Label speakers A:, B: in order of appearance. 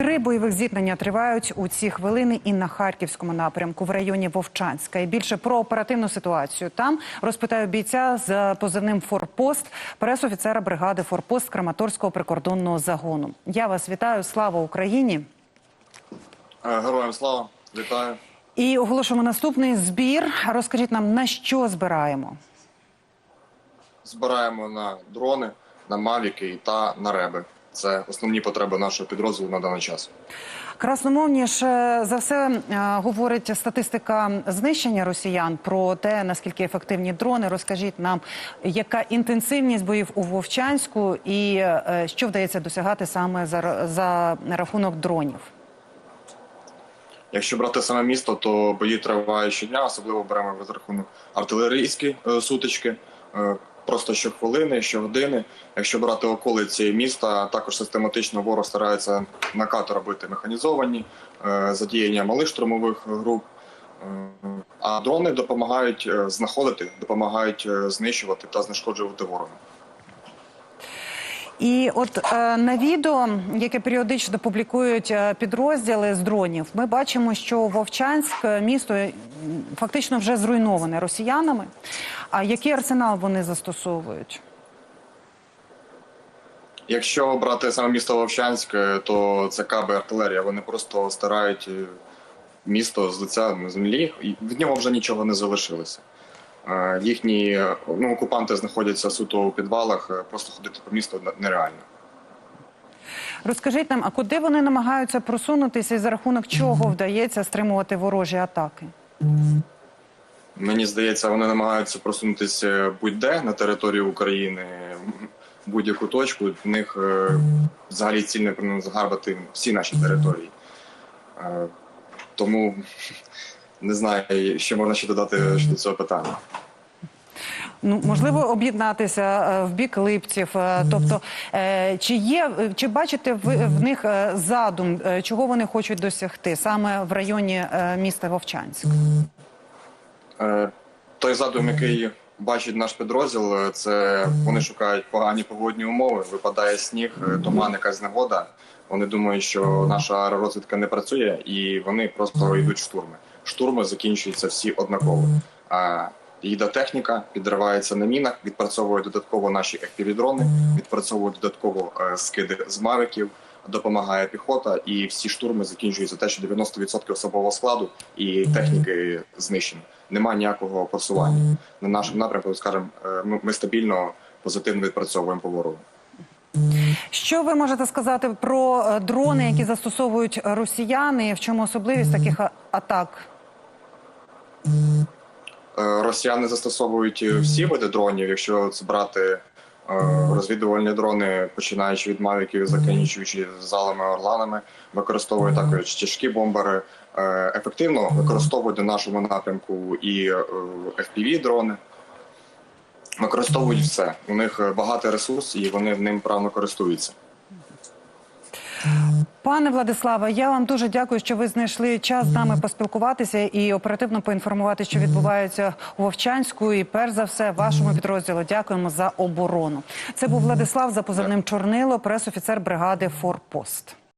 A: Три бойових зіткнення тривають у ці хвилини і на харківському напрямку в районі Вовчанська. І більше про оперативну ситуацію там розпитаю бійця з позивним Форпост, пресофіцера бригади Форпост Краматорського прикордонного загону. Я вас вітаю. Слава Україні!
B: Е, Героям слава, вітаю.
A: І оголошуємо наступний збір. Розкажіть нам на що збираємо.
B: Збираємо на дрони, на мавіки та на реби. Це основні потреби нашого підрозділу на даний час.
A: Красномовніше за все е, говорить статистика знищення росіян про те, наскільки ефективні дрони. Розкажіть нам, яка інтенсивність боїв у Вовчанську і е, що вдається досягати саме за, за рахунок дронів.
B: Якщо брати саме місто, то бої тривають щодня, особливо беремо в рахунок артилерійські е, сутички. Просто щохвилини, щогодини. Якщо брати околиці міста, також систематично ворог старається накати робити механізовані, е, задіяння малих штурмових груп. Е, А дрони допомагають е, знаходити, допомагають знищувати та знешкоджувати ворога.
A: І от е, на відео, яке періодично публікують е, підрозділи з дронів, ми бачимо, що Вовчанськ е, місто фактично вже зруйноване росіянами. А який арсенал вони застосовують?
B: Якщо брати саме місто Вовчанськ, е, то це каби артилерія. Вони просто стирають е, місто з лиця землі, і від нього вже нічого не залишилося. Їхні ну, окупанти знаходяться суто у підвалах, е, просто ходити по місту нереально.
A: Розкажіть нам, а куди вони намагаються просунутися і за рахунок чого вдається стримувати ворожі атаки?
B: Мені здається, вони намагаються просунутися будь-де на території України, в будь-яку точку. В них е, взагалі ціль не загарбати всі наші території. Е, Тому не знаю, що можна ще додати щодо цього питання.
A: Ну можливо об'єднатися е, в бік липців. е, Тобто, е, чи є чи бачите ви в них задум, чого вони хочуть досягти саме в районі міста Вовчанськ?
B: Той задум, який бачить наш підрозділ, це вони шукають погані погодні умови. Випадає сніг, туман, якась негода. Вони думають, що наша розвідка не працює, і вони просто йдуть в штурми. Штурми закінчуються всі однаково. А їде техніка, підривається на мінах, відпрацьовує додатково наші FPV-дрони, відпрацьовує додатково е, скиди з мавиків, допомагає піхота, і всі штурми закінчуються те, що 90% особового складу і техніки знищені. Нема ніякого просування на нашому напрямку. Скажімо, е, ми, ми стабільно позитивно відпрацьовуємо по ворогу.
A: Що ви можете сказати про е, дрони, які застосовують росіяни? В чому особливість таких атак?
B: Е, Росіяни застосовують е, всі види дронів. Якщо це брати е, розвідувальні дрони, починаючи від мавіків, закінчуючи залами орланами, використовують також тяжкі бомбери. Ефективно використовують на нашому напрямку і fpv дрони. Використовують все. У них е, багатий ресурс, і вони ним правильно користуються.
A: Пане Владиславе, я вам дуже дякую, що ви знайшли час з нами поспілкуватися і оперативно поінформувати, що відбувається у Вовчанську. І перш за все, вашому підрозділу дякуємо за оборону. Це був Владислав за позивним Чорнило, пресофіцер бригади Форпост.